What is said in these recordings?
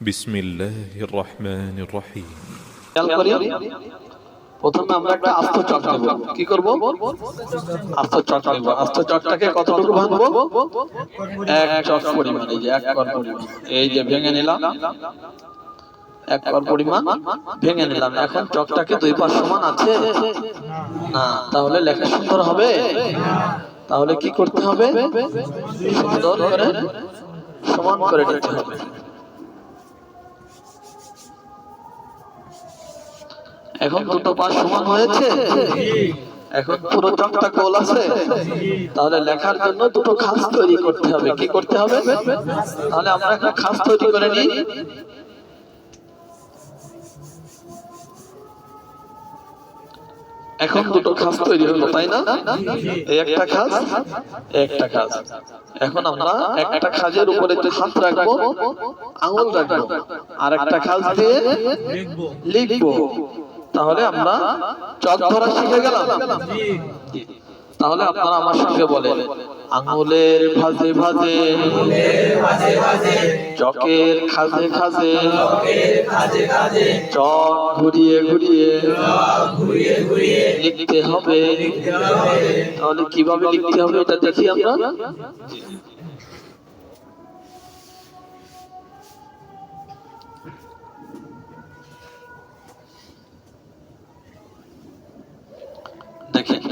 بسم الله الرحمن الرحيم খেয়াল করি প্রথমে আমরা একটা আস্ত চক নেব কি করব আস্ত চক নেব আস্ত চকটাকে কতটুকু ভাঙবো এক চক পরিমাণ এই যে এক কর পরিমাণ এই যে ভেঙে নিলাম এক কর পরিমাণ ভেঙে নিলাম এখন চকটাকে দুই পাশ সমান আছে না তাহলে লেখা সুন্দর হবে তাহলে কি করতে হবে সুন্দর করে সমান করে নিতে হবে এখন দুটো পাশ সমান হয়েছে। এখন পুরো চকটা গোল আছে। তাহলে লেখার জন্য দুটো খাস তৈরি করতে হবে। কি করতে হবে? তাহলে আমরা একটা খাস তৈরি করে নিই। এখন দুটো খাস তৈরি হলো, তাই না? একটা খাস একটা খাস। এখন আমরা একটা খাজের উপরে হাত রাখব, আঙুল রাখব। আর একটা খাস দিয়ে লিখব। তাহলে আমরা চক ধরা শিখে গেলাম। তাহলে আপনারা আমার সঙ্গে বলেন আঙুলের ভাজে ভাজে চকের খাজে খাজে চক ঘুরিয়ে ঘুরিয়ে লিখতে হবে। তাহলে কীভাবে লিখতে হবে এটা দেখি আমরা। দেখেন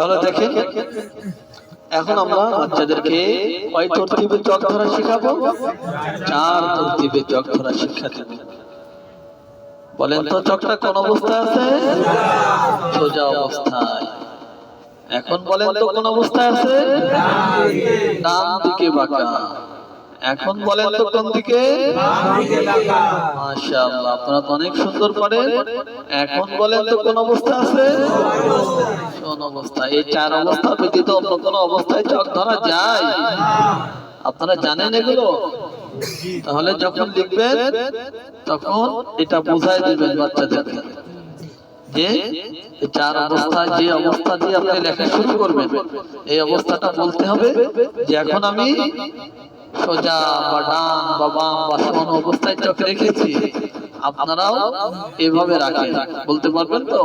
তাহলে দেখেন, এখন আমরা বাচ্চাদেরকে কয় তরতিবে চক ধরা শিখাবো? চার তরতিবে চক ধরা শিক্ষা দেব। বলেন তো চকটা কোন অবস্থায় আছে? সোজা অবস্থায়। এখন বলেন তো, কোন অবস্থায় আছে? ডান দিকে বাঁকা। এখন বলেন তো কোন দিকে? মাশাআল্লাহ, আপনারা তো অনেক সুন্দর পারেন। এখন বলেন তো কোন অবস্থা আছে? কোন অবস্থা? এই চার অবস্থা ব্যতীত অন্য কোন অবস্থায় চক ধরা যায়? আপনারা জানেন এগুলো? তাহলে যখন লিখবেন, তখন এটা বোঝাই দিবেন বাচ্চাদেরকে যে চার অবস্থা যে অবস্থা দিয়ে আপনি লেখা শুরু করবেন, এই অবস্থাটা বলতে হবে যে এখন আমি সোজা বা ডান বা বাম বা সামান্য অবস্থায় চোখ রেখেছি। আপনারাও এভাবে রাখেন। বলতে পারবেন তো?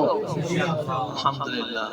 আলহামদুলিল্লাহ।